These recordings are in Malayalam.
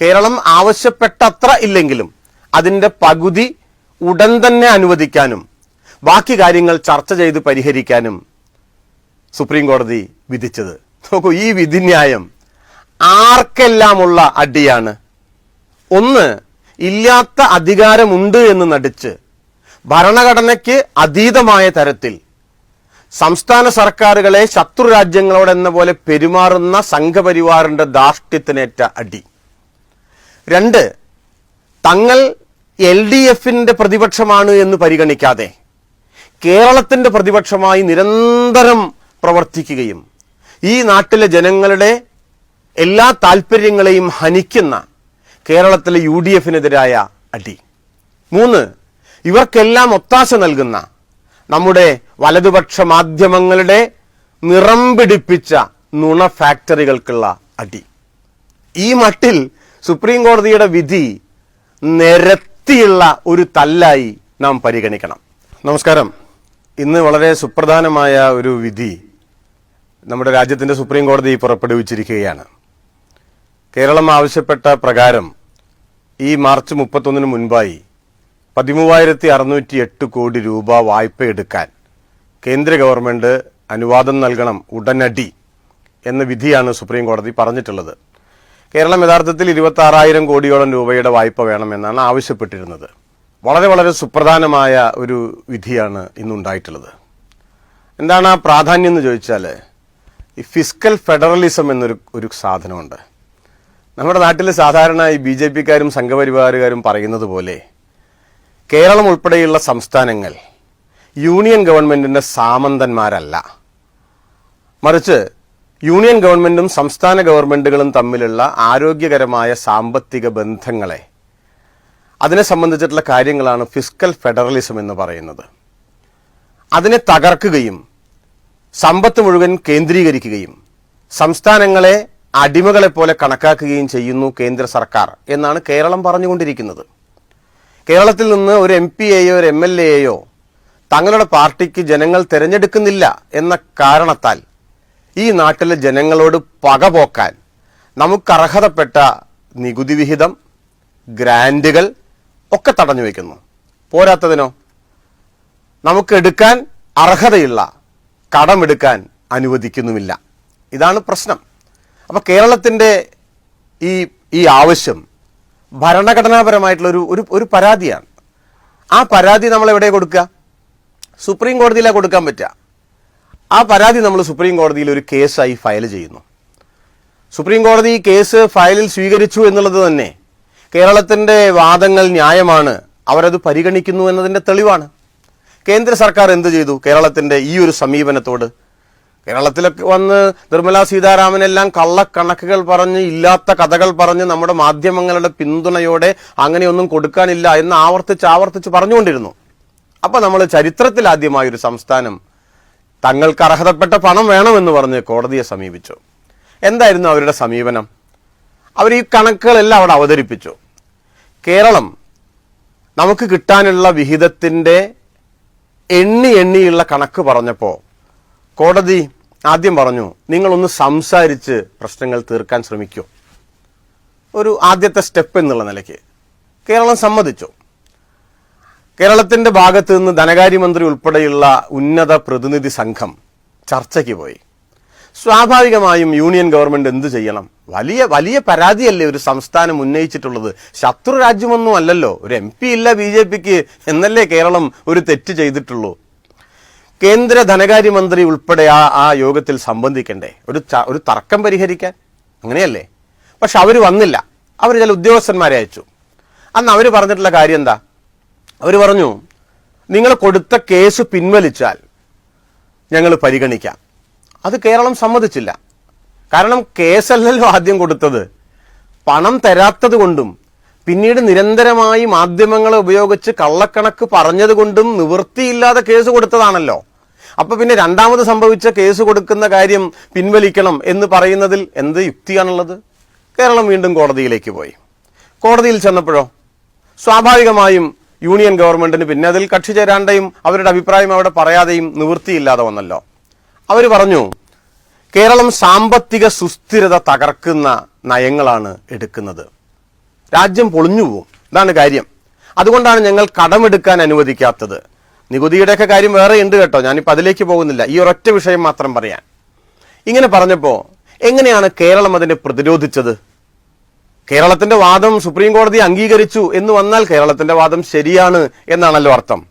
കേരളം ആവശ്യപ്പെട്ടത്ര ഇല്ലെങ്കിലും അതിന്റെ പകുതി ഉടൻ തന്നെ അനുവദിക്കാനും ബാക്കി കാര്യങ്ങൾ ചർച്ച ചെയ്ത് പരിഹരിക്കാനും സുപ്രീം കോടതി വിധിച്ചത്. നോക്കൂ ഈ വിധിന്യായം ആർക്കെല്ലാമുള്ള അടിയാണ്? ഒന്ന് ഇല്ലാത്ത അധികാരമുണ്ട് എന്ന് നടിച്ച് ഭരണഘടനയ്ക്ക് അതീതമായ തരത്തിൽ സംസ്ഥാന സർക്കാരുകളെ ശത്രു രാജ്യങ്ങളോടെന്ന പോലെ പെരുമാറുന്ന സംഘപരിവാറിന്റെ ധാർഷ്ട്യത്തിനേറ്റ അടി. രണ്ട് തങ്ങൾ എൽ ഡി എഫിന്റെ പ്രതിപക്ഷമാണ് എന്ന് പരിഗണിക്കാതെ കേരളത്തിന്റെ പ്രതിപക്ഷമായി നിരന്തരം പ്രവർത്തിക്കുകയും ഈ നാട്ടിലെ ജനങ്ങളുടെ എല്ലാ താല്പര്യങ്ങളെയും ഹനിക്കുന്ന കേരളത്തിലെ യു ഡി എഫിനെതിരായ അടി. മൂന്ന് ഇവർക്കെല്ലാം ഒത്താശ നൽകുന്ന നമ്മുടെ വലതുപക്ഷ മാധ്യമങ്ങളുടെ നിറം പിടിപ്പിച്ച നുണ ഫാക്ടറികൾക്കുള്ള അടി. ഈ മട്ടിൽ സുപ്രീം കോടതിയുടെ വിധി നിരത്തിയുള്ള ഒരു തല്ലായി നാം പരിഗണിക്കണം. നമസ്കാരം. ഇന്ന് വളരെ സുപ്രധാനമായ ഒരു വിധി നമ്മുടെ രാജ്യത്തിന്റെ സുപ്രീം കോടതി പുറപ്പെടുവിച്ചിരിക്കുകയാണ്. കേരളം ആവശ്യപ്പെട്ട പ്രകാരം ഈ മാർച്ച് മുപ്പത്തൊന്നിന് മുൻപായി പതിമൂവായിരത്തി അറുന്നൂറ്റി എട്ട് കോടി രൂപ വായ്പ എടുക്കാൻ കേന്ദ്ര ഗവൺമെന്റ് അനുവാദം നൽകണം ഉടനടി എന്ന വിധിയാണ് സുപ്രീം കോടതി പറഞ്ഞിട്ടുള്ളത്. കേരളം യഥാർത്ഥത്തിൽ ഇരുപത്തി ആറായിരം കോടിയോളം രൂപയുടെ വായ്പ വേണമെന്നാണ് ആവശ്യപ്പെട്ടിരുന്നത്. വളരെ വളരെ സുപ്രധാനമായ ഒരു വിധിയാണ് ഇന്നുണ്ടായിട്ടുള്ളത്. എന്താണ് ആ പ്രാധാന്യം എന്ന് ചോദിച്ചാൽ ഈ ഫിസ്ക്കൽ ഫെഡറലിസം എന്നൊരു ഒരു സാധനമുണ്ട്. നമ്മുടെ നാട്ടിൽ സാധാരണ ഈ ബി ജെ പിക്കാരും സംഘപരിവാറുകാരും പറയുന്നത് പോലെ കേരളം ഉൾപ്പെടെയുള്ള സംസ്ഥാനങ്ങൾ യൂണിയൻ ഗവൺമെന്റിന്റെ സാമന്തന്മാരല്ല. മറിച്ച് യൂണിയൻ ഗവൺമെന്റും സംസ്ഥാന ഗവൺമെന്റുകളും തമ്മിലുള്ള ആരോഗ്യകരമായ സാമ്പത്തിക ബന്ധങ്ങളെ അതിനെ സംബന്ധിച്ചിട്ടുള്ള കാര്യങ്ങളാണ് ഫിസ്ക്കൽ ഫെഡറലിസം എന്ന് പറയുന്നത്. അതിനെ തകർക്കുകയും സമ്പത്ത് മുഴുവൻ കേന്ദ്രീകരിക്കുകയും സംസ്ഥാനങ്ങളെ അടിമകളെപ്പോലെ കണക്കാക്കുകയും ചെയ്യുന്നു കേന്ദ്ര സർക്കാർ എന്നാണ് കേരളം പറഞ്ഞുകൊണ്ടിരിക്കുന്നത്. കേരളത്തിൽ നിന്ന് ഒരു എം പി എയോ ഒരു എം എൽ എയോ തങ്ങളുടെ പാർട്ടിക്ക് ജനങ്ങൾ തിരഞ്ഞെടുക്കുന്നില്ല എന്ന കാരണത്താൽ ഈ നാട്ടിലെ ജനങ്ങളോട് പകപോക്കാൻ നമുക്ക് അർഹതപ്പെട്ട നികുതി വിഹിതം ഗ്രാൻഡുകൾ ഒക്കെ തടഞ്ഞു വയ്ക്കുന്നു പോരാത്തതിനോ? നമുക്ക് എടുക്കാൻ അർഹതയുള്ള കടമെടുക്കാൻ അനുവദിക്കുന്നുമില്ല. ഇതാണ് പ്രശ്നം. അപ്പോൾ കേരളത്തിന്റെ ഈ ഈ ആവശ്യം ഭരണഘടനാപരമായിട്ടുള്ള ഒരു ഒരു ഒരു പരാതിയാണ്. ആ പരാതി നമ്മൾ എവിടെ കൊടുക്കുക? സുപ്രീം കോടതിയിലാണ് കൊടുക്കാൻ പറ്റുക. ആ പരാതി നമ്മൾ സുപ്രീം കോടതിയിൽ ഒരു കേസായി ഫയൽ ചെയ്യുന്നു. സുപ്രീം കോടതി ഈ കേസ് ഫയലിൽ സ്വീകരിച്ചു എന്നുള്ളത് തന്നെ കേരളത്തിന്റെ വാദങ്ങൾ ന്യായമാണ് അവരത് പരിഗണിക്കുന്നു എന്നതിന്റെ തെളിവാണ്. കേന്ദ്ര സർക്കാർ എന്ത് ചെയ്തു? കേരളത്തിന്റെ ഈ ഒരു സമീപനത്തോട് കേരളത്തിലൊക്കെ വന്ന് നിർമ്മലാ സീതാരാമനെല്ലാം കള്ളക്കണക്കുകൾ പറഞ്ഞ് ഇല്ലാത്ത കഥകൾ പറഞ്ഞ് നമ്മുടെ മാധ്യമങ്ങളുടെ പിന്തുണയോടെ അങ്ങനെയൊന്നും കൊടുക്കാനില്ല എന്ന് ആവർത്തിച്ച് ആവർത്തിച്ച് പറഞ്ഞുകൊണ്ടിരുന്നു. അപ്പോൾ നമ്മൾ ചരിത്രത്തിൽ ആദ്യമായൊരു സംസ്ഥാനം തങ്ങൾക്ക് അർഹതപ്പെട്ട പണം വേണമെന്ന് പറഞ്ഞ് കോടതിയെ സമീപിച്ചു. എന്തായിരുന്നു അവരുടെ സമീപനം? അവർ ഈ കണക്കുകളെല്ലാം അവിടെ അവതരിപ്പിച്ചു. കേരളം നമുക്ക് കിട്ടാനുള്ള വിഹിതത്തിന്റെ എണ്ണി എണ്ണിയുള്ള കണക്ക് പറഞ്ഞപ്പോൾ കോടതി ആദ്യം പറഞ്ഞു നിങ്ങളൊന്ന് സംസാരിച്ച് പ്രശ്നങ്ങൾ തീർക്കാൻ ശ്രമിക്കൂ. ഒരു ആദ്യത്തെ സ്റ്റെപ്പ് എന്നുള്ള നിലയ്ക്ക്. കേരളം സമ്മതിച്ചു. കേരളത്തിന്റെ ഭാഗത്ത് നിന്ന് ധനകാര്യമന്ത്രി ഉൾപ്പെടെയുള്ള ഉന്നത പ്രതിനിധി സംഘം ചർച്ചയ്ക്ക് പോയി. സ്വാഭാവികമായും യൂണിയൻ ഗവൺമെന്റ് എന്ത് ചെയ്യണം? വലിയ വലിയ പരാതിയല്ലേ ഒരു സംസ്ഥാനം ഉന്നയിച്ചിട്ടുള്ളത്. ശത്രു രാജ്യമൊന്നും അല്ലല്ലോ. ഒരു എം പി ഇല്ല ബി ജെ പിക്ക് എന്നല്ലേ കേരളം ഒരു തെറ്റ് ചെയ്തിട്ടുള്ളൂ? കേന്ദ്ര ധനകാര്യമന്ത്രി ഉൾപ്പെടെ ആ ആ യോഗത്തിൽ സംബന്ധിക്കണ്ടേ? ഒരു ഒരു തർക്കം പരിഹരിക്കാൻ? അങ്ങനെയല്ലേ? പക്ഷെ അവർ വന്നില്ല. അവർ ചില ഉദ്യോഗസ്ഥന്മാരെ അയച്ചു. അന്ന് അവർ പറഞ്ഞിട്ടുള്ള കാര്യം എന്താ? അവർ പറഞ്ഞു നിങ്ങൾ കൊടുത്ത കേസ് പിൻവലിച്ചാൽ ഞങ്ങൾ പരിഗണിക്കാം. അത് കേരളം സമ്മതിച്ചില്ല. കാരണം കേസല്ലല്ലോ ആദ്യം കൊടുത്തത്. പണം തരാത്തത് കൊണ്ടും പിന്നീട് നിരന്തരമായി മാധ്യമങ്ങളെ ഉപയോഗിച്ച് കള്ളക്കണക്ക് പറഞ്ഞത് കൊണ്ടും നിവൃത്തിയില്ലാതെ കേസ് കൊടുത്തതാണല്ലോ. അപ്പൊ പിന്നെ രണ്ടാമത് സംഭവിച്ച കേസ് കൊടുക്കുന്ന കാര്യം പിൻവലിക്കണം എന്ന് പറയുന്നതിൽ എന്ത് യുക്തിയാണുള്ളത്? കേരളം വീണ്ടും കോടതിയിലേക്ക് പോയി. കോടതിയിൽ ചെന്നപ്പോഴോ? സ്വാഭാവികമായും യൂണിയൻ ഗവൺമെന്റിന് പിന്നെ അതിൽ കക്ഷി ചേരാണ്ടയും അവരുടെ അഭിപ്രായം അവിടെ പറയാതെയും നിവൃത്തിയില്ലാതെ വന്നല്ലോ. അവർ പറഞ്ഞു കേരളം സാമ്പത്തിക സുസ്ഥിരത തകർക്കുന്ന നയങ്ങളാണ് എടുക്കുന്നത്. രാജ്യം പൊളിഞ്ഞു പോകും ഇതാണ് കാര്യം. അതുകൊണ്ടാണ് ഞങ്ങൾ കടമെടുക്കാൻ അനുവദിക്കാത്തത്. നികുതിയുടെയൊക്കെ കാര്യം വേറെ ഉണ്ട് കേട്ടോ. ഞാനിപ്പോൾ അതിലേക്ക് പോകുന്നില്ല. ഈ ഒരൊറ്റ വിഷയം മാത്രം പറയാൻ. ഇങ്ങനെ പറഞ്ഞപ്പോൾ എങ്ങനെയാണ് കേരളം അതിനെ പ്രതിരോധിച്ചത്? കേരളത്തിന്റെ വാദം സുപ്രീം കോടതി അംഗീകരിച്ചു എന്ന് വന്നാൽ കേരളത്തിന്റെ വാദം ശരിയാണ് എന്നാണല്ലോ അർത്ഥം.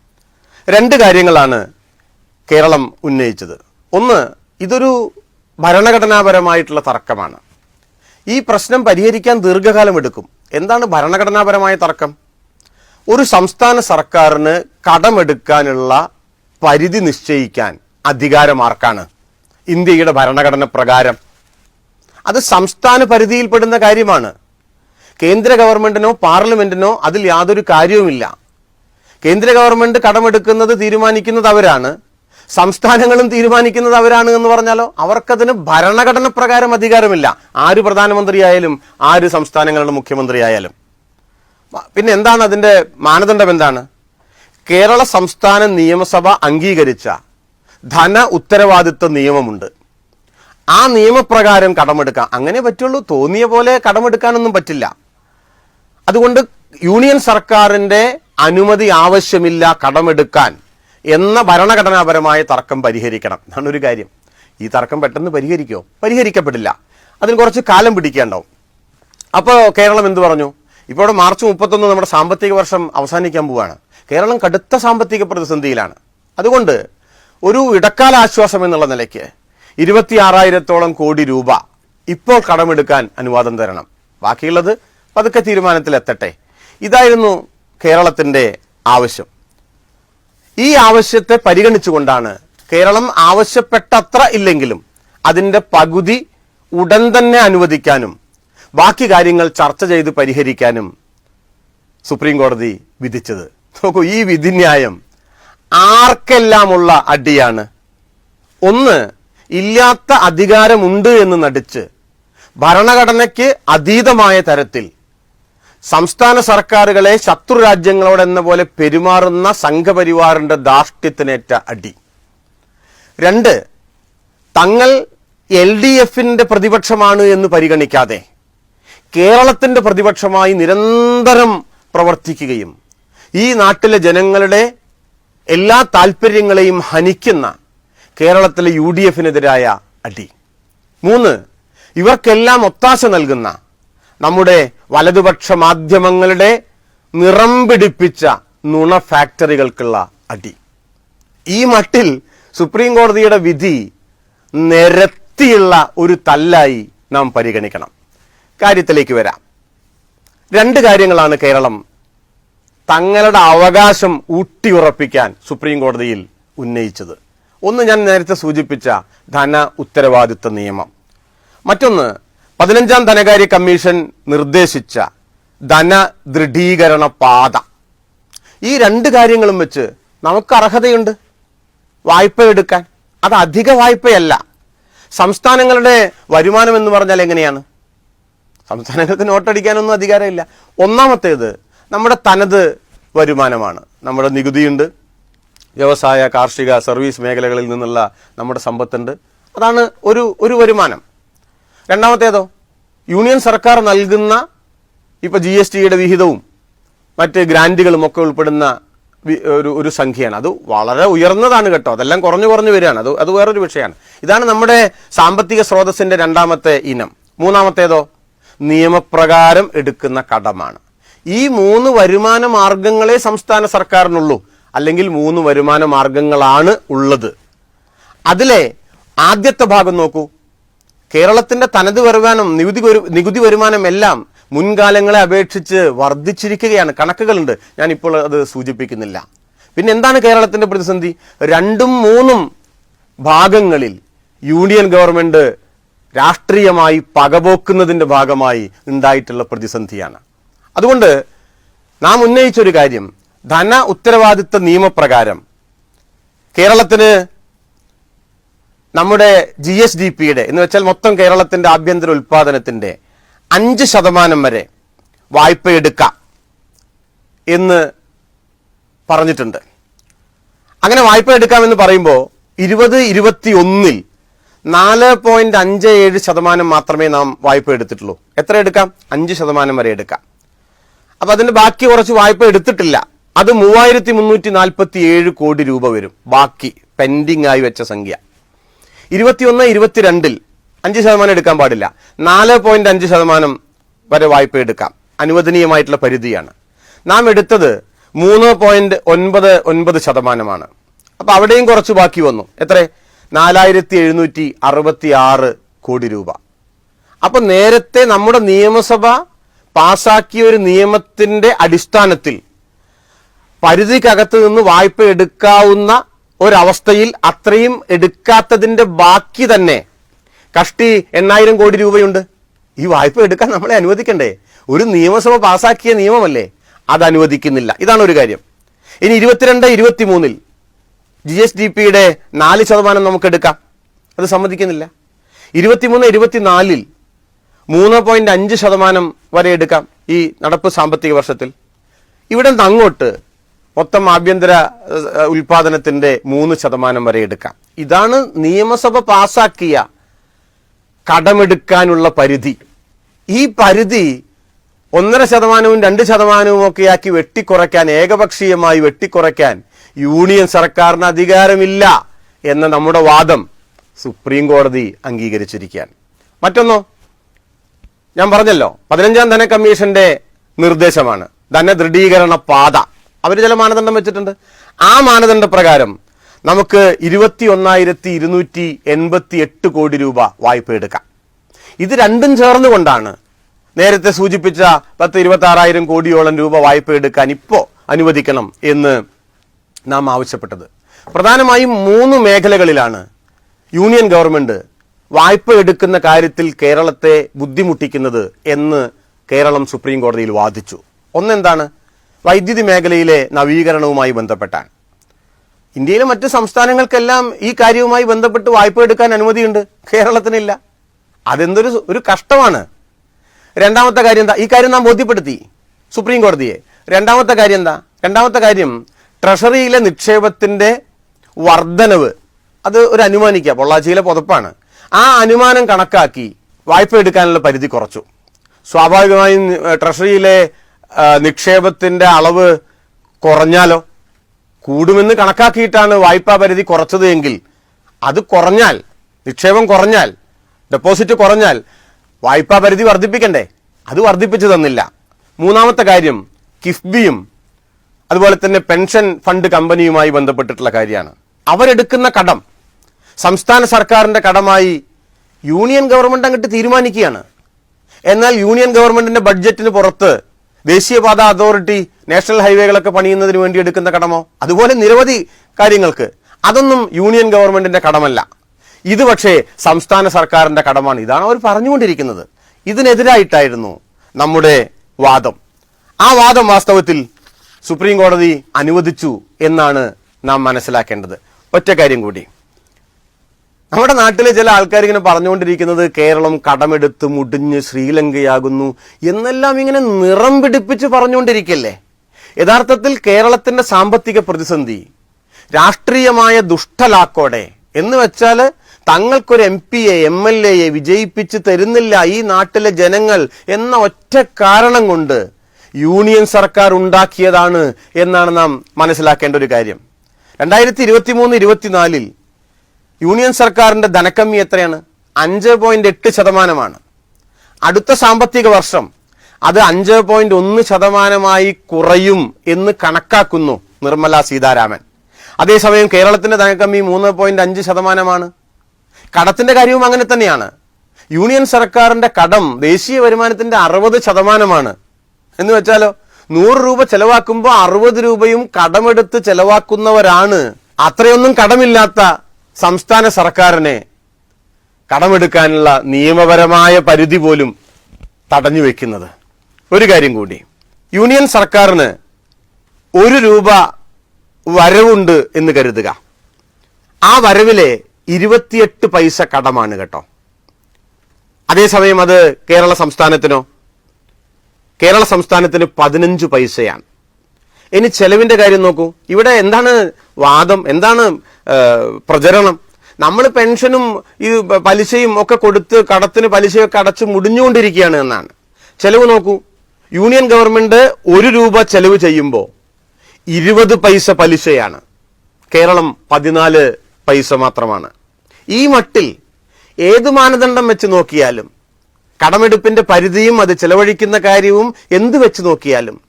രണ്ട് കാര്യങ്ങളാണ് കേരളം ഉന്നയിച്ചത്. ഒന്ന് ഇതൊരു ഭരണഘടനാപരമായിട്ടുള്ള തർക്കമാണ്. ഈ പ്രശ്നം പരിഹരിക്കാൻ ദീർഘകാലം എടുക്കും. എന്താണ് ഭരണഘടനാപരമായ തർക്കം? ഒരു സംസ്ഥാന സർക്കാരിന് കടമെടുക്കാനുള്ള പരിധി നിശ്ചയിക്കാൻ അധികാരമാർക്കാണ് ഇന്ത്യയുടെ ഭരണഘടന പ്രകാരം. അത് സംസ്ഥാന പരിധിയിൽപ്പെടുന്ന കാര്യമാണ്. കേന്ദ്ര ഗവൺമെന്റിനോ പാർലമെന്റിനോ അതിൽ യാതൊരു കാര്യവുമില്ല. കേന്ദ്ര ഗവൺമെന്റ് കടമെടുക്കുന്നത് തീരുമാനിക്കുന്നത് അവരാണ്. സംസ്ഥാനങ്ങളും തീരുമാനിക്കുന്നത് അവരാണ് എന്ന് പറഞ്ഞാലോ അവർക്കതിന് ഭരണഘടന പ്രകാരം അധികാരമില്ല. ആര് പ്രധാനമന്ത്രിയായാലും ആര് സംസ്ഥാനങ്ങളുടെ മുഖ്യമന്ത്രിയായാലും. പിന്നെ എന്താണ് അതിന്റെ മാനദണ്ഡം എന്താണ്? കേരള സംസ്ഥാന നിയമസഭ അംഗീകരിച്ച ധന ഉത്തരവാദിത്വ നിയമമുണ്ട്. ആ നിയമപ്രകാരം കടമെടുക്കാം. അങ്ങനെ പറ്റുള്ളൂ. തോന്നിയ പോലെ കടമെടുക്കാനൊന്നും പറ്റില്ല. അതുകൊണ്ട് യൂണിയൻ സർക്കാരിന്റെ അനുമതി ആവശ്യമില്ല കടമെടുക്കാൻ എന്ന ഭരണഘടനാപരമായ തർക്കം പരിഹരിക്കണം. എന്നാണ് ഒരു കാര്യം. ഈ തർക്കം പെട്ടെന്ന് പരിഹരിക്കുമോ പരിഹരിക്കപ്പെടില്ല. അതിന് കുറച്ച് കാലം പിടിക്കേണ്ടാവും. അപ്പോൾ കേരളം എന്ത് പറഞ്ഞു? ഇപ്പോൾ മാർച്ച് മുപ്പത്തൊന്ന് നമ്മുടെ സാമ്പത്തിക വർഷം അവസാനിക്കാൻ പോവുകയാണ് കേരളം കടുത്ത സാമ്പത്തിക പ്രതിസന്ധിയിലാണ്. അതുകൊണ്ട് ഒരു ഇടക്കാല ആശ്വാസം എന്നുള്ള നിലയ്ക്ക് ഇരുപത്തി ആറായിരത്തോളം കോടി രൂപ ഇപ്പോൾ കടമെടുക്കാൻ അനുവാദം തരണം. ബാക്കിയുള്ളത് പതുക്കെ തീരുമാനത്തിലെത്തട്ടെ. ഇതായിരുന്നു കേരളത്തിന്റെ ആവശ്യം. ഈ ആവശ്യത്തെ പരിഗണിച്ചുകൊണ്ടാണ് കേരളം ആവശ്യപ്പെട്ടത്ര ഇല്ലെങ്കിലും അതിന്റെ പകുതി ഉടൻ തന്നെ അനുവദിക്കാനും ബാക്കി കാര്യങ്ങൾ ചർച്ച ചെയ്ത് പരിഹരിക്കാനും സുപ്രീം കോടതി വിധിച്ചത്. നോക്കൂ ഈ വിധിന്യായം ആർക്കെല്ലാമുള്ള അടിയാണ്? ഒന്ന് ഇല്ലാത്ത അധികാരമുണ്ട് എന്ന് നടിച്ച് ഭരണഘടനയ്ക്ക് അതീതമായ തരത്തിൽ സംസ്ഥാന സർക്കാരുകളെ ശത്രു രാജ്യങ്ങളോടെന്ന പോലെ പെരുമാറുന്ന സംഘപരിവാറിന്റെ ധാർഷ്ട്യത്തിനേറ്റ അടി. രണ്ട് തങ്ങൾ എൽ ഡി എഫിന്റെ പ്രതിപക്ഷമാണ് എന്ന് പരിഗണിക്കാതെ കേരളത്തിന്റെ പ്രതിപക്ഷമായി നിരന്തരം പ്രവർത്തിക്കുകയും ഈ നാട്ടിലെ ജനങ്ങളുടെ എല്ലാ താല്പര്യങ്ങളെയും ഹനിക്കുന്ന കേരളത്തിലെ യു ഡി എഫിനെതിരായ അടി. മൂന്ന് ഇവർക്കെല്ലാം ഒത്താശ നൽകുന്ന നമ്മുടെ വലതുപക്ഷ മാധ്യമങ്ങളുടെ നിറം പിടിപ്പിച്ച നുണ ഫാക്ടറികൾക്കുള്ള അടി. ഈ മട്ടിൽ സുപ്രീം കോടതിയുടെ വിധി നിരത്തിയുള്ള ഒരു തല്ലായി നാം പരിഗണിക്കണം. കാര്യത്തിലേക്ക് വരാം. രണ്ട് കാര്യങ്ങളാണ് കേരളം തങ്ങളുടെ അവകാശം ഊട്ടിയുറപ്പിക്കാൻ സുപ്രീം കോടതിയിൽ ഉന്നയിച്ചത്. ഒന്ന് ഞാൻ നേരത്തെ സൂചിപ്പിച്ച ധന ഉത്തരവാദിത്വ നിയമം. മറ്റൊന്ന് പതിനഞ്ചാം ധനകാര്യ കമ്മീഷൻ നിർദ്ദേശിച്ച ധന ദൃഢീകരണ പാത. ഈ രണ്ട് കാര്യങ്ങളും വെച്ച് നമുക്ക് അർഹതയുണ്ട്. വായ്പ എടുക്കാൻ. അത് അധിക വായ്പയല്ല. സംസ്ഥാനങ്ങളുടെ വരുമാനം എന്ന് പറഞ്ഞാൽ എങ്ങനെയാണ്? സംസ്ഥാനങ്ങൾക്ക് നോട്ടടിക്കാനൊന്നും അധികാരമില്ല. ഒന്നാമത്തേത് നമ്മുടെ തനത് വരുമാനമാണ്. നമ്മുടെ നികുതിയുണ്ട്. വ്യവസായ കാർഷിക സർവീസ് മേഖലകളിൽ നിന്നുള്ള നമ്മുടെ സമ്പത്തുണ്ട്. അതാണ് ഒരു ഒരു വരുമാനം. രണ്ടാമത്തേതോ? യൂണിയൻ സർക്കാർ നൽകുന്ന ഇപ്പൊ ജി എസ് ടിയുടെ വിഹിതവും മറ്റ് ഗ്രാൻഡുകളും ഒക്കെ ഉൾപ്പെടുന്ന ഒരു ഒരു സംഖ്യയാണ്. അത് വളരെ ഉയർന്നതാണ് കേട്ടോ. അതെല്ലാം കുറഞ്ഞു കുറഞ്ഞു വരികയാണ്. അത് അത് വേറൊരു വിഷയമാണ്. ഇതാണ് നമ്മുടെ സാമ്പത്തിക സ്രോതസ്സിന്റെ രണ്ടാമത്തെ ഇനം. മൂന്നാമത്തേതോ? നിയമപ്രകാരം എടുക്കുന്ന കടമാണ്. ഈ മൂന്ന് വരുമാന മാർഗങ്ങളെ സംസ്ഥാന സർക്കാരിനുള്ളൂ. അല്ലെങ്കിൽ മൂന്ന് വരുമാന മാർഗങ്ങളാണ് ഉള്ളത്. അതിലെ ആദ്യത്തെ ഭാഗം നോക്കൂ. കേരളത്തിന്റെ തനത് വരുമാനം നികുതി നികുതി വരുമാനം എല്ലാം മുൻകാലങ്ങളെ അപേക്ഷിച്ച് വർദ്ധിച്ചിരിക്കുകയാണ്. കണക്കുകളുണ്ട്. ഞാൻ ഇപ്പോൾ അത് സൂചിപ്പിക്കുന്നില്ല. പിന്നെ എന്താണ് കേരളത്തിന്റെ പ്രതിസന്ധി? രണ്ടും മൂന്നും ഭാഗങ്ങളിൽ യൂണിയൻ ഗവൺമെന്റ് രാഷ്ട്രീയമായി പകപോക്കുന്നതിന്റെ ഭാഗമായി ഉണ്ടായിട്ടുള്ള പ്രതിസന്ധിയാണ്. അതുകൊണ്ട് നാം ഉന്നയിച്ചൊരു കാര്യം. ധന ഉത്തരവാദിത്ത നിയമപ്രകാരം കേരളത്തിന് നമ്മുടെ ജി എസ് ഡി പിയുടെ എന്ന് വെച്ചാൽ മൊത്തം കേരളത്തിന്റെ ആഭ്യന്തര ഉൽപാദനത്തിന്റെ അഞ്ച് ശതമാനം വരെ വായ്പ എടുക്കാം എന്ന് പറഞ്ഞിട്ടുണ്ട്. അങ്ങനെ വായ്പ എടുക്കാമെന്ന് പറയുമ്പോൾ ഇരുപത് ഇരുപത്തി ഒന്നിൽ നാല് പോയിന്റ് അഞ്ച് ഏഴ് ശതമാനം മാത്രമേ നാം വായ്പ എടുത്തിട്ടുള്ളൂ. എത്ര എടുക്കാം? അഞ്ച് ശതമാനം വരെ എടുക്കാം. അപ്പൊ അതിന്റെ ബാക്കി കുറച്ച് വായ്പ എടുത്തിട്ടില്ല. അത് മൂവായിരത്തി മുന്നൂറ്റി നാൽപ്പത്തി ഏഴ് കോടി രൂപ വരും. ബാക്കി പെൻഡിംഗ് ആയി വെച്ച സംഖ്യ. ഇരുപത്തിയൊന്ന് ഇരുപത്തിരണ്ടിൽ അഞ്ച് ശതമാനം എടുക്കാൻ പാടില്ല. നാല് പോയിന്റ് അഞ്ച് ശതമാനം വരെ വായ്പ എടുക്കാം. അനുവദനീയമായിട്ടുള്ള പരിധിയാണ്. നാം എടുത്തത് മൂന്ന് പോയിന്റ് ഒൻപത് ഒൻപത് ശതമാനമാണ്. അപ്പൊ അവിടെയും കുറച്ച് ബാക്കി വന്നു. എത്ര? നാലായിരത്തി എഴുന്നൂറ്റി അറുപത്തി ആറ് കോടി രൂപ. അപ്പൊ നേരത്തെ നമ്മുടെ നിയമസഭ പാസാക്കിയ ഒരു നിയമത്തിന്റെ അടിസ്ഥാനത്തിൽ പരിധിക്കകത്ത് നിന്ന് വായ്പ എടുക്കാവുന്ന ഒരവസ്ഥയിൽ അത്രയും എടുക്കാത്തതിന്റെ ബാക്കി തന്നെ. കഷ്ടി എണ്ണായിരം കോടി രൂപയുണ്ട്. ഈ വായ്പ എടുക്കാൻ നമ്മളെ അനുവദിക്കണ്ടേ? ഒരു നിയമസഭ പാസാക്കിയ നിയമമല്ലേ? അത് അനുവദിക്കുന്നില്ല. ഇതാണ് ഒരു കാര്യം. ഇനി ഇരുപത്തിരണ്ട് ഇരുപത്തിമൂന്നിൽ ജി എസ് ഡി പിയുടെ നാല് ശതമാനം നമുക്ക് എടുക്കാം. അത് സമ്മതിക്കുന്നില്ല. ഇരുപത്തിമൂന്ന് ഇരുപത്തിനാലിൽ മൂന്ന് പോയിന്റ് അഞ്ച് ശതമാനം വരെ എടുക്കാം ഈ നടപ്പ് സാമ്പത്തിക വർഷത്തിൽ. ഇവിടെ നിന്ന് അങ്ങോട്ട് മൊത്തം ആഭ്യന്തര ഉൽപാദനത്തിന്റെ മൂന്ന് ശതമാനം വരെ എടുക്കാം. ഇതാണ് നിയമസഭ പാസാക്കിയ കടമെടുക്കാനുള്ള പരിധി. ഈ പരിധി ഒന്നര ശതമാനവും രണ്ട് ശതമാനവും ഒക്കെ ആക്കി വെട്ടിക്കുറയ്ക്കാൻ ഏകപക്ഷീയമായി വെട്ടിക്കുറയ്ക്കാൻ യൂണിയൻ സർക്കാരിന് അധികാരമില്ല എന്ന നമ്മുടെ വാദം സുപ്രീം കോടതി അംഗീകരിച്ചിരിക്കുകയാണ്. മറ്റൊന്നോ ഞാൻ പറഞ്ഞല്ലോ പതിനഞ്ചാം ധന കമ്മീഷന്റെ നിർദ്ദേശമാണ്. ധനദൃഢീകരണ പാത. അവർ ചില മാനദണ്ഡം വെച്ചിട്ടുണ്ട്. ആ മാനദണ്ഡ പ്രകാരം നമുക്ക് ഇരുപത്തി ഒന്നായിരത്തി ഇരുന്നൂറ്റി എൺപത്തി എട്ട് കോടി രൂപ വായ്പ എടുക്കാം. ഇത് രണ്ടും ചേർന്നുകൊണ്ടാണ് നേരത്തെ സൂചിപ്പിച്ച പത്ത് ഇരുപത്തി ആറായിരം കോടിയോളം രൂപ വായ്പ എടുക്കാൻ ഇപ്പോൾ അനുവദിക്കണം എന്ന് നാം ആവശ്യപ്പെട്ടത്. പ്രധാനമായും മൂന്ന് മേഖലകളിലാണ് യൂണിയൻ ഗവൺമെന്റ് വായ്പ എടുക്കുന്ന കാര്യത്തിൽ കേരളത്തെ ബുദ്ധിമുട്ടിക്കുന്നത് എന്ന് കേരളം സുപ്രീം കോടതിയിൽ വാദിച്ചു. ഒന്നെന്താണ്? വൈദ്യുതി മേഖലയിലെ നവീകരണവുമായി ബന്ധപ്പെട്ടാണ്. ഇന്ത്യയിലെ മറ്റ് സംസ്ഥാനങ്ങൾക്കെല്ലാം ഈ കാര്യവുമായി ബന്ധപ്പെട്ട് വായ്പ എടുക്കാൻ അനുമതിയുണ്ട്. കേരളത്തിനില്ല. അതെന്തൊരു ഒരു കഷ്ടമാണ്. രണ്ടാമത്തെ കാര്യം എന്താ? ഈ കാര്യം നാം ബോധ്യപ്പെടുത്തി. സുപ്രീം കോടതിയെ. രണ്ടാമത്തെ കാര്യം എന്താ? രണ്ടാമത്തെ കാര്യം ട്രഷറിയിലെ നിക്ഷേപത്തിന്റെ വർധനവ്. അത് ഒരു അനുമാനിക്കുക. പൊള്ളാച്ചിയിലെ പുതപ്പാണ്. ആ അനുമാനം കണക്കാക്കി വായ്പ എടുക്കാനുള്ള പരിധി കുറച്ചു. സ്വാഭാവികമായും ട്രഷറിയിലെ നിക്ഷേപത്തിന്റെ അളവ് കുറഞ്ഞാലോ? കൂടുമെന്ന് കണക്കാക്കിയിട്ടാണ് വായ്പാ പരിധി കുറച്ചത് എങ്കിൽ അത് കുറഞ്ഞാൽ നിക്ഷേപം കുറഞ്ഞാൽ ഡെപ്പോസിറ്റ് കുറഞ്ഞാൽ വായ്പാ പരിധി വർദ്ധിപ്പിക്കണ്ടേ? അത് വർദ്ധിപ്പിച്ചു തന്നില്ല. മൂന്നാമത്തെ കാര്യം കിഫ്ബിയും അതുപോലെ തന്നെ പെൻഷൻ ഫണ്ട് കമ്പനിയുമായി ബന്ധപ്പെട്ടിട്ടുള്ള കാര്യമാണ്. അവരെടുക്കുന്ന കടം സംസ്ഥാന സർക്കാരിന്റെ കടമായി യൂണിയൻ ഗവൺമെന്റ് അങ്ങോട്ട് തീരുമാനിക്കുകയാണ്. എന്നാൽ യൂണിയൻ ഗവൺമെന്റിന്റെ ബഡ്ജറ്റിന് പുറത്ത് ദേശീയപാത അതോറിറ്റി നാഷണൽ ഹൈവേകളൊക്കെ പണിയുന്നതിന് വേണ്ടി എടുക്കുന്ന കടമോ? അതുപോലെ നിരവധി കാര്യങ്ങൾക്ക്. അതൊന്നും യൂണിയൻ ഗവൺമെന്റിന്റെ കടമല്ല. ഇത് പക്ഷേ സംസ്ഥാന സർക്കാരിന്റെ കടമാണ്. ഇതാണ് അവർ പറഞ്ഞുകൊണ്ടിരിക്കുന്നത്. ഇതിനെതിരായിട്ടായിരുന്നു നമ്മുടെ വാദം. ആ വാദം വാസ്തവത്തിൽ സുപ്രീം കോടതി അനുവദിച്ചു എന്നാണ് നാം മനസ്സിലാക്കേണ്ടത്. ഒറ്റ കാര്യം കൂടി. നമ്മുടെ നാട്ടിലെ ചില ആൾക്കാർ ഇങ്ങനെ പറഞ്ഞുകൊണ്ടിരിക്കുന്നത് കേരളം കടമെടുത്ത് മുടിഞ്ഞ് ശ്രീലങ്കയാകുന്നു എന്നെല്ലാം ഇങ്ങനെ നിറം പിടിപ്പിച്ച് പറഞ്ഞുകൊണ്ടിരിക്കല്ലേ? യഥാർത്ഥത്തിൽ കേരളത്തിന്റെ സാമ്പത്തിക പ്രതിസന്ധി രാഷ്ട്രീയമായ ദുഷ്ടലാക്കോടെ. എന്ന് വെച്ചാൽ തങ്ങൾക്കൊരു M P A M L എയെ വിജയിപ്പിച്ച് തരുന്നില്ല ഈ നാട്ടിലെ ജനങ്ങൾ എന്ന ഒറ്റ കാരണം കൊണ്ട് യൂണിയൻ സർക്കാർ ഉണ്ടാക്കിയതാണ് എന്നാണ് നാം മനസ്സിലാക്കേണ്ട ഒരു കാര്യം. രണ്ടായിരത്തി ഇരുപത്തി മൂന്ന് ഇരുപത്തിനാലിൽ യൂണിയൻ സർക്കാരിന്റെ ധനക്കമ്മി എത്രയാണ്? അഞ്ച് പോയിന്റ് എട്ട് ശതമാനമാണ്. അടുത്ത സാമ്പത്തിക വർഷം അത് അഞ്ച് പോയിന്റ് ഒന്ന് ശതമാനമായി കുറയും എന്ന് കണക്കാക്കുന്നു നിർമ്മല സീതാരാമൻ. അതേസമയം കേരളത്തിന്റെ ധനക്കമ്മി മൂന്ന് പോയിന്റ് അഞ്ച് ശതമാനമാണ്. കടത്തിന്റെ കാര്യവും അങ്ങനെ തന്നെയാണ്. യൂണിയൻ സർക്കാരിന്റെ കടം ദേശീയ വരുമാനത്തിന്റെ അറുപത് ശതമാനമാണ്. എന്ന് വെച്ചാലോ നൂറ് രൂപ ചെലവാക്കുമ്പോൾ അറുപത് രൂപയും കടമെടുത്ത് ചെലവാക്കുന്നവരാണ്. അത്രയൊന്നും കടമില്ലാത്ത സംസ്ഥാന സർക്കാരിനെ കടമെടുക്കാനുള്ള നിയമപരമായ പരിധി പോലും തടഞ്ഞു വെക്കുന്നത്. ഒരു കാര്യം കൂടി. യൂണിയൻ സർക്കാരിന് ഒരു രൂപ വരവുണ്ട് എന്ന് കരുതുക. ആ വരവിലെ ഇരുപത്തിയെട്ട് പൈസ കടമാണ് കേട്ടോ. അതേസമയം അത് കേരള സംസ്ഥാനത്തിനോ കേരള സംസ്ഥാനത്തിന് പതിനഞ്ച് പൈസയാണ്. ഇനി ചെലവിന്റെ കാര്യം നോക്കൂ. ഇവിടെ എന്താണ് വാദം? എന്താണ് പ്രചരണം. നമ്മൾ പെൻഷനും ഈ പലിശയും ഒക്കെ കൊടുത്ത് കടത്തിന് പലിശയൊക്കെ അടച്ച് മുടിഞ്ഞുകൊണ്ടിരിക്കുകയാണ് എന്നാണ്. ചെലവ് നോക്കൂ. യൂണിയൻ ഗവൺമെന്റ് ഒരു രൂപ ചെലവ് ചെയ്യുമ്പോൾ ഇരുപത് പൈസ പലിശയാണ്. കേരളം പതിനാല് പൈസ മാത്രമാണ്. ഈ മട്ടിൽ ഏത് മാനദണ്ഡം വെച്ച് നോക്കിയാലും കടമെടുപ്പിന്റെ പരിധിയും അത് ചെലവഴിക്കുന്ന കാര്യവും എന്ത് വെച്ച് നോക്കിയാലും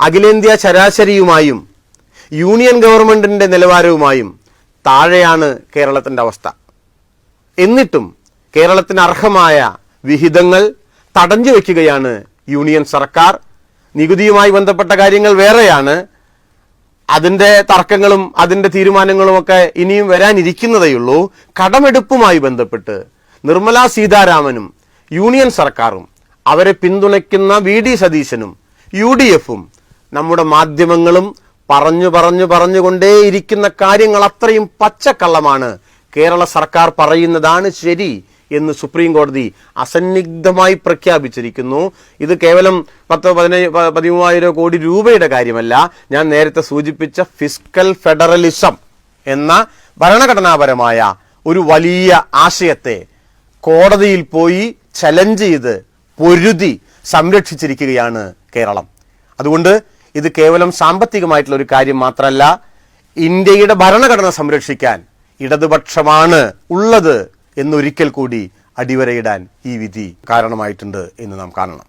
അഖിലേന്ത്യാ ശരാശരിയുമായും യൂണിയൻ ഗവൺമെന്റിന്റെ നിലവാരവുമായും താഴെയാണ് കേരളത്തിന്റെ അവസ്ഥ. എന്നിട്ടും കേരളത്തിന് അർഹമായ വിഹിതങ്ങൾ തടഞ്ഞു വയ്ക്കുകയാണ് യൂണിയൻ സർക്കാർ. നികുതിയുമായി ബന്ധപ്പെട്ട കാര്യങ്ങൾ വേറെയാണ്. അതിന്റെ തർക്കങ്ങളും അതിന്റെ തീരുമാനങ്ങളും ഒക്കെ ഇനിയും വരാനിരിക്കുന്നതേയുള്ളൂ കടമെടുപ്പുമായി ബന്ധപ്പെട്ട് നിർമ്മലാ സീതാരാമനും യൂണിയൻ സർക്കാരും അവരെ പിന്തുണയ്ക്കുന്ന വി ഡി സതീശനും യു ഡി എഫും നമ്മുടെ മാധ്യമങ്ങളും പറഞ്ഞു പറഞ്ഞു പറഞ്ഞുകൊണ്ടേയിരിക്കുന്ന കാര്യങ്ങൾ അത്രയും പച്ചക്കള്ളമാണ്. കേരള സർക്കാർ പറയുന്നതാണ് ശരി എന്ന് സുപ്രീം കോടതി അസന്നിഗ്ധമായി പ്രഖ്യാപിച്ചിരിക്കുന്നു. ഇത് കേവലം പത്ത് പതിനേഴ് പ- പതിമൂവായിരം കോടി രൂപയുടെ കാര്യമല്ല. ഞാൻ നേരത്തെ സൂചിപ്പിച്ച ഫിസ്ക്കൽ ഫെഡറലിസം എന്ന ഭരണഘടനാപരമായ ഒരു വലിയ ആശയത്തെ കോടതിയിൽ പോയി ചലഞ്ച് ചെയ്ത് പൊരുതി സംരക്ഷിച്ചിരിക്കുകയാണ് കേരളം. അതുകൊണ്ട് ഇത് കേവലം സാമ്പത്തികമായിട്ടുള്ള ഒരു കാര്യം മാത്രമല്ല ഇന്ത്യയുടെ ഭരണഘടന സംരക്ഷിക്കാൻ ഇടതുപക്ഷമാണ് ഉള്ളത് എന്നൊരിക്കൽ കൂടി അടിവരയിടാൻ ഈ വിധി കാരണമായിട്ടുണ്ട് എന്ന് നാം കാണണം.